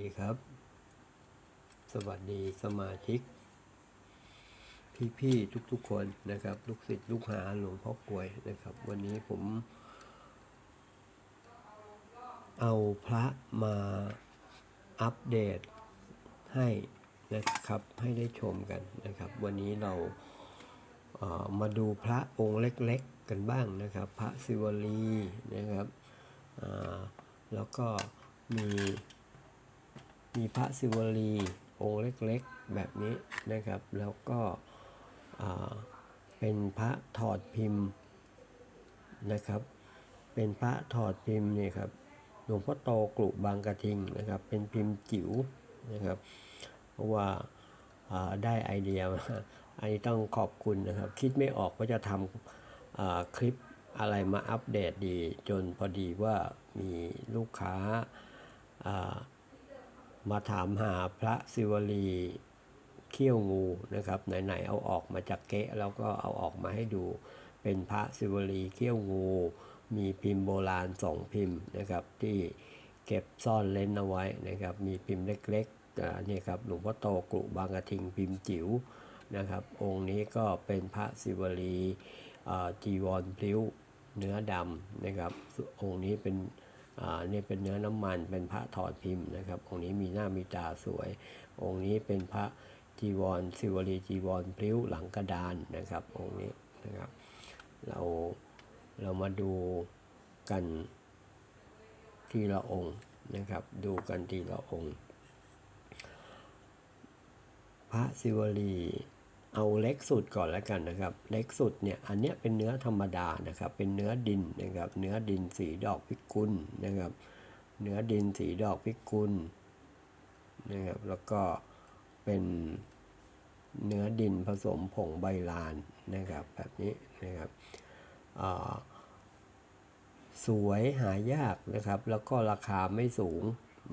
ดีครับ สวัสดีสมาชิก พี่ๆทุกๆคนนะครับ ลูกศิษย์ลูกหาหลวงพ่อกวยนะครับ วันนี้ผม เอาพระมาอัปเดตให้นะครับให้ได้ชมกันนะครับ วันนี้เราเอ่อมาดูพระองค์เล็กๆกันบ้างนะครับ พระศิวลีนะครับแล้วก็มี มีพระศิวลีองค์เล็กๆแบบนี้นะครับ แล้วก็เป็นพระถอดพิมพ์นะครับ เป็นพระถอดพิมพ์เนี่ยครับหลวงพ่อโตกลุบางกระทิงนะครับ เป็นพิมพ์จิ๋วนะครับ เพราะว่าาได้ไอเดียมาอันนี้ต้องขอบคุณนะครับ คิดไม่ออกว่าจะทำคลิปอะไรมาอัปเดตดี จนพอดีว่ามีลูกค้าา มาถามหาพระศิวลีเขี้ยวงูนะครับไหนๆเอาออกมาจากเกะแล้วก็เอาออกมาให้ดูเป็นพระศิวลีเขี้ยวงู มีพิมพ์โบราณสองพิมพ์นะครับที่เก็บซ่อนเล้นเอาไว้นะครับมีพิมพ์เล็กๆนี่ครับหลวงพ่อโตกรุบางกระทิงพิมพ์จิ๋วนะครับองค์นี้ก็เป็นพระศิวลีอ่าจีวรพลิ้วเนื้อดำนะครับองค์นี้เป็น นี่ยเป็นเนื้อน้ำมันเป็นพระถอดพิมพ์นะครับ องค์นี้มีหน้ามีตาสวย องค์นี้เป็นพระจีวรศิวลีจีวรพลิ้วหลังกระดานนะครับ องค์นี้นะครับ เราเรามาดูกันทีละองค์นะครับ ดูกันทีละองค์ พระศิวลี เอาเล็กสุดก่อนแล้วกันนะครับ เล็กสุดเนี่ยอันเนี้ยเป็นเนื้อธรรมดานะครับ เป็นเนื้อดินนะครับ เนื้อดินสีดอกพิกุลนะครับ เนื้อดินสีดอกพิกุลนะครับ แล้วก็เป็นเนื้อดินผสมผงใบลานนะครับ แบบนี้นะครับอ่าสวยหายากนะครับ แล้วก็ราคาไม่สูง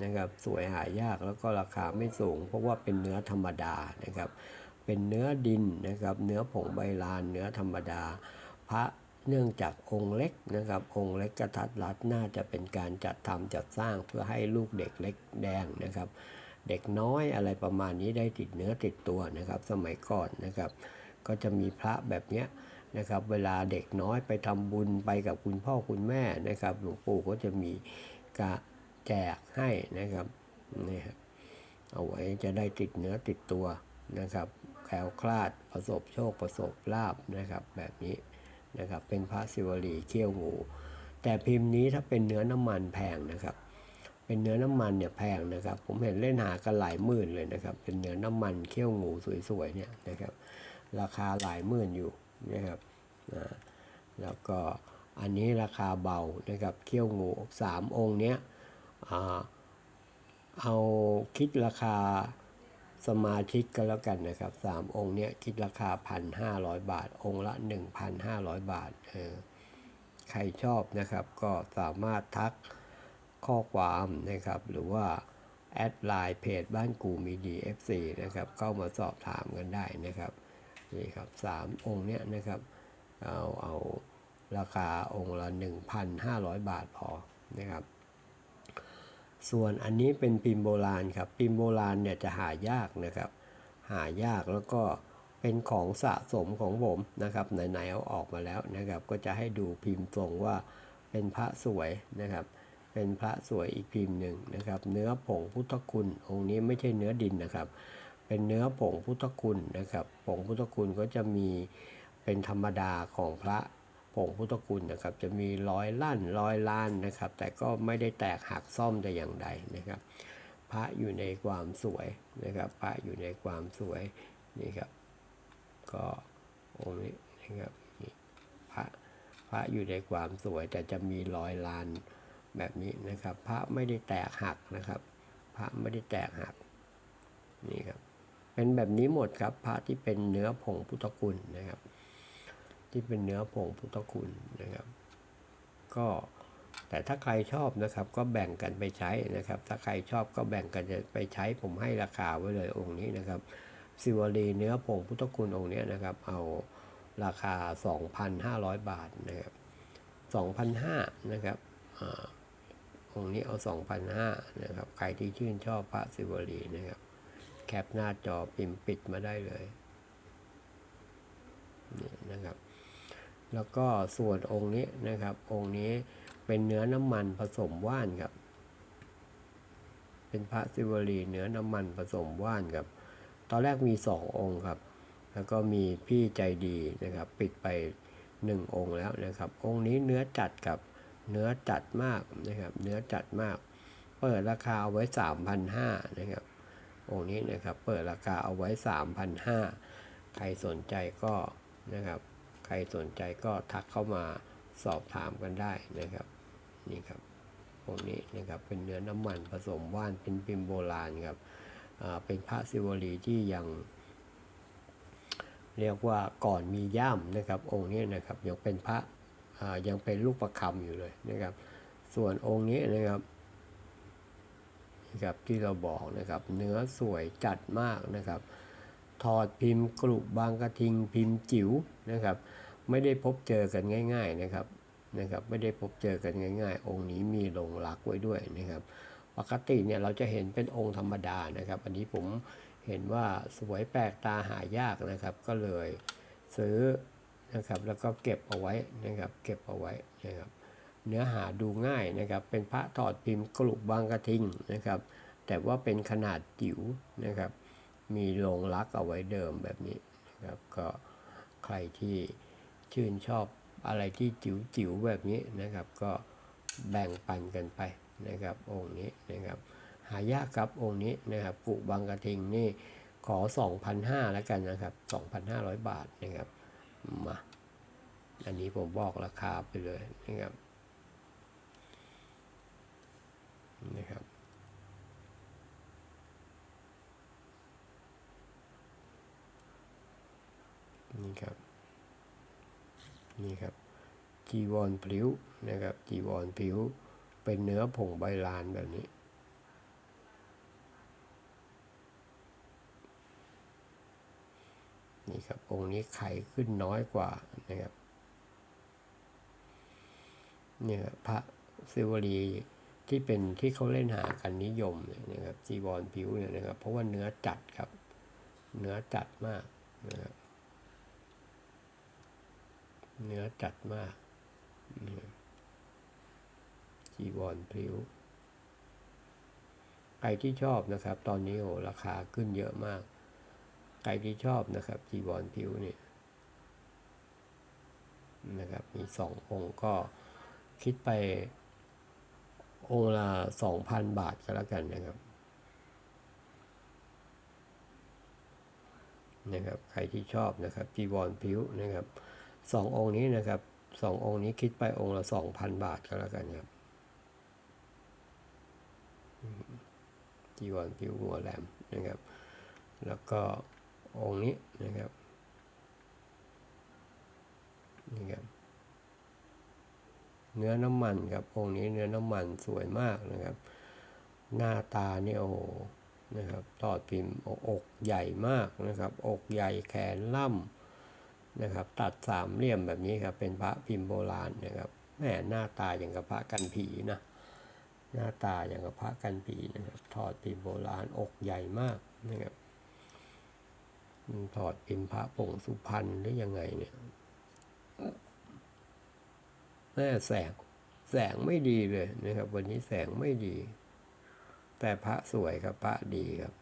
นะครับ สวยหายากแล้วก็ราคาไม่สูง เพราะว่าเป็นเนื้อธรรมดานะครับ เป็นเนื้อดินนะครับ เนื้อผงใบลานเนื้อธรรมดา พระเนื่องจากองค์เล็กนะครับ องค์เล็กกระทัดรัดน่าจะเป็นการจัดทำจัดสร้างเพื่อให้ลูกเด็กเล็กแดงนะครับ เด็กน้อยอะไรประมาณนี้ได้ติดเนื้อติดตัวนะครับ สมัยก่อนนะครับ ก็จะมีพระแบบเนี้ยนะครับ เวลาเด็กน้อยไปทำบุญไปกับคุณพ่อคุณแม่นะครับ หลวงปู่ก็จะมีกะแจกให้นะครับนี่ครับเอาไว้จะได้ติดเนื้อติดตัวนะครับแคล้วคลาดประสบโชคประสบลาบนะครับแบบนี้นะครับเป็นพระศิวลีเขี้ยวงู แต่พิมพ์นี้ถ้าเป็นเนื้อน้ำมันแพงนะครับ เป็นเนื้อน้ำมันเนี่ยแพงนะครับ ผมเห็นเล่นหากันหลายหมื่นเลยนะครับ เป็นเนื้อน้ำมันเขี้ยวงูสวยๆเนี่ยนะครับ ราคาหลายหมื่นอยู่นะครับอ่าแล้วก็อันนี้ราคาเบานะครับเขี้ยวงูสามองค์เนี้ยเอาคิดราคา สมาชิกก็แล้วกันนะครับสามองค์เนี้ยคิดราคาพันห้าร้อยบาท องค์ละหนึ่งพันห้าร้อยบาทเออใครชอบนะครับก็สามารถทักข้อความนะครับ หรือว่า แอดไลน์เพจบ้านกูมีดี FC นะครับ เข้ามาสอบถามกันได้นะครับนี่ครับสามองค์เนี้ยนะครับเอาเอาราคาองค์ละ 1,500 บาทพอนะครับ ส่วนอันนี้เป็นพิมพ์โบราณครับพิมพ์โบราณเนี่ยจะหายากนะครับ หายากแล้วก็เป็นของสะสมของผมนะครับไหนๆเอาออกมาแล้วนะครับ ก็จะให้ดูพิมพ์ทรงว่าเป็นพระสวยนะครับ เป็นพระสวยอีกพิมพ์หนึ่งนะครับ เนื้อผงพุทธคุณองค์นี้ไม่ใช่เนื้อดินนะครับ เป็นเนื้อผงพุทธคุณนะครับผงพุทธคุณก็จะมีเป็นธรรมดาของพระ ผงพุทธคุณนะครับ จะมีรอยลั่นรอยล้านนะครับ แต่ก็ไม่ได้แตกหักซ่อมแต่อย่างใดนะครับ พระอยู่ในความสวยนะครับ พระอยู่ในความสวยนี่ครับ ก็องค์นี้นะครับนี่พระพระอยู่ในความสวยแต่จะมีรอยล้านแบบนี้นะครับ พระไม่ได้แตกหักนะครับ พระไม่ได้แตกหักนี่ครับเป็นแบบนี้หมดครับพระที่เป็นเนื้อผงพุทธคุณนะครับ ที่เป็นเนื้อผงพุทธคุณนะครับ ก็แต่ถ้าใครชอบนะครับ ก็แบ่งกันไปใช้นะครับ ถ้าใครชอบก็แบ่งกันจะไปใช้ผมให้ราคาไว้เลยองค์นี้นะครับซิวลีเนื้อผงพุทธคุณองค์นี้นะครับ เอาราคา 2,500 บาทนะครับ2,500นะครับอองค์นี้เอาสองพันห้านะครับ ใครที่ชื่นชอบพระศิวลีนะครับ แคปหน้าจอพิมพ์ปิดมาได้เลยนี่นะครับ แล้วก็ส่วนองค์นี้นะครับ องค์นี้เป็นเนื้อน้ำมันผสมว่านครับ เป็นพระศิวลีเนื้อน้ำมันผสมว่านครับ ตอนแรกมีสององค์ครับ แล้วก็มีพี่ใจดีนะครับ ปิดไปหนึ่งองค์แล้วนะครับ องค์นี้เนื้อจัดกับเนื้อจัดมากนะครับ เนื้อจัดมาก เปิดราคาเอาไว้สามพันห้านะครับ องค์นี้นะครับ เปิดราคาเอาไว้สามพันห้าใครสนใจก็นะครับ ใครสนใจก็ทักเข้ามาสอบถามกันได้นะครับ นี่ครับพวกนี้นะครับเป็นเนื้อน้ำมันผสมว่านเป็นพิมพ์โบราณครับอ่าเป็นพระศิวลีที่ยัง เรียกว่าก่อนมีย่ามนะครับ องค์นี้นะครับยังเป็นพระอ่ายังเป็นลูกประคำอยู่เลยนะครับ ส่วนองค์นี้นะครับนะครับที่เราบอกนะครับ เนื้อสวยจัดมากนะครับ ถอดพิมพ์กรุบางกระทิงพิมพ์จิ๋วนะครับ ไม่ได้พบเจอกันง่าย ๆนะครับนะครับ ไม่ได้พบเจอกันง่าย ๆ องค์นี้มีลงรักไว้ด้วยนะครับ ปกติเนี่ยเราจะเห็นเป็นองค์ธรรมดานะครับ อันนี้ผมเห็นว่าสวยแปลกตาหายากนะครับ ก็เลยซื้อนะครับ แล้วก็เก็บเอาไว้นะครับ เก็บเอาไว้นะครับเนื้อหาดูง่ายนะครับ เป็นพระถอดพิมพ์กลุบางกระทิงนะครับ แต่ว่าเป็นขนาดจิ๋วนะครับ มีลงรักเอาไว้เดิมแบบนี้นะครับก็ใครที่ชื่นชอบอะไรที่จิ๋วจิ๋วๆแบบนี้นะครับ ก็แบ่งปันกันไปนะครับองค์นี้นะครับหายากครับองค์นี้นะครับกุบางกระทิงนี่ขอ 2,500แล้วกันนะครับ 2,500 บาทนะครับมาอันนี้ผมบอกราคาไปเลยนะครับนะครับ นี่ครับ นี่ครับ จีวรพลิ้วนะครับ จีวรพลิ้วเป็นเนื้อผงใบลานแบบนี้ นี่ครับ องค์นี้ไข่ขึ้นน้อยกว่านะครับเนี่ยครับพระศิวลีที่เป็นที่เขาเล่นหากันนิยมเนี่ยนะครับจีวรผิวเนี่ยนะครับ เพราะว่าเนื้อจัดครับ เนื้อจัดมากนะครับ เนื้อจัดมาก จีวรพลิ้ว ใครที่ชอบนะครับ ตอนนี้โอ้ราคาขึ้นเยอะมาก ใครที่ชอบนะครับ จีวรพลิ้วเนี่ยนะครับ มีสององค์ก็คิดไปองค์ละสองพันบาทก็แล้วกันนะครับ นะครับ ใครที่ชอบนะครับจีวรพิ้วนะครับ สององค์นี้นะครับสององค์นี้คิดไปองค์ละสองพันบาทก็แล้วกันครับจีวรผิวหัวแหลมนะครับ แล้วก็องค์นี้นะครับนี่ครับเนื้อน้ำมันครับองค์นี้เนื้อน้ำมันสวยมากนะครับ หน้าตานี่โอ้โหนะครับตอดพิมพ์อกใหญ่มากนะครับ อกใหญ่แขนล่ำ นะครับ ตัดสามเหลี่ยมแบบนี้ครับ เป็นพระพิมพ์โบราณนะครับแหมหน้าตาอย่างกับพระกันผีนะ หน้าตาอย่างกับพระกันผีนะครับ ถอดพิมพ์โบราณอกใหญ่มากนะครับถอดพิมพ์พระผงสุพรรณหรือยังไงเนี่ยแม่แสงแสงไม่ดีเลยนะครับ วันนี้แสงไม่ดี แต่พระสวยครับพระดีครับ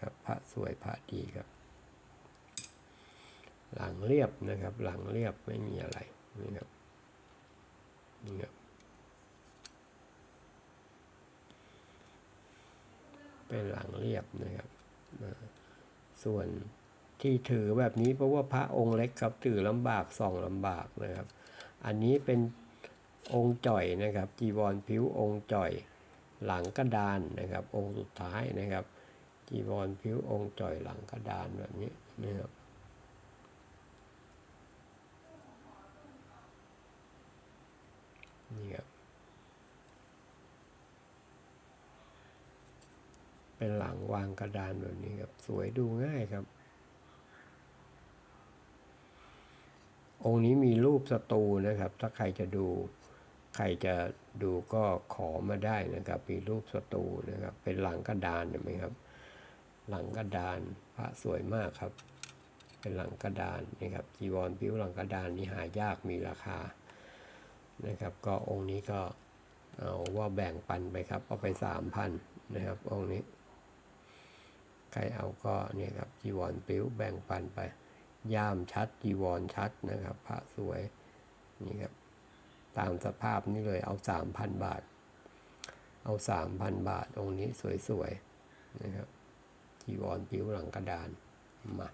ครับพระ สวยพระดีครับ หลังเรียบนะครับ หลังเรียบไม่มีอะไรนี่ครับนี่ครับเป็นหลังเรียบนะครับส่วนที่ถือแบบนี้เพราะว่าพระองค์เล็กครับถือลำบากส่องลำบากนะครับ อันนี้เป็นองค์จ่อยนะครับจีวรผิวองค์จ่อย หลังกระดานนะครับ องค์สุดท้ายนะครับ จีวรผิวองค์จ่อยหลังกระดานแบบนี้นะครับนี่ครับเป็นหลังวางกระดานแบบนี้ครับ สวยดูง่ายครับ องค์นี้มีรูปสตูนะครับ ถ้าใครจะดู ใครจะดูก็ขอมาได้นะครับ มีรูปสตูนะครับ เป็นหลังกระดานเห็นไหมครับ หลังกระดานพระสวยมากครับ เป็นหลังกระดานนะครับจีวรปิ้วหลังกระดานนี่หายากมีราคานะครับ ก็องค์นี้ก็เอาว่าแบ่งปันไปครับ เอาไปสามพันนะครับ องค์นี้ ใครเอาก็เนี่ยครับจีวรปิ้วแบ่งปันไป ย่ามชัดจีวรชัดนะครับ พระสวยนี่ครับตามสภาพนี้เลยเอาสามพันบาท เอาสามพันบาทองค์นี้สวยๆนะครับ จีวรปิ้วหลังกระดานมา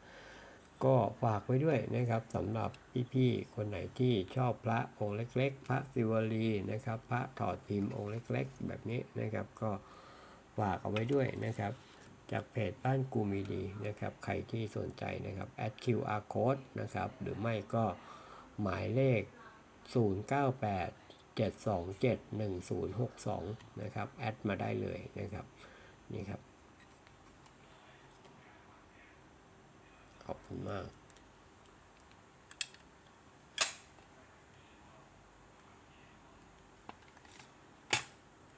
ก็ฝากไว้ด้วยนะครับสำหรับพี่ๆคนไหนที่ชอบพระองค์เล็ก ๆ พระศิวลีนะครับ พระถอดพิมพ์องค์เล็ก ๆ แบบนี้นะครับ ก็ฝากเอาไว้ด้วยนะครับ จากเพจบ้านกูมีดีนะครับ ใครที่สนใจนะครับ add QR code นะครับ หรือไม่ก็หมายเลข 098 727 1062 นะครับ แอดมาได้เลยนะครับ นี่ครับ ขอบคุณมาก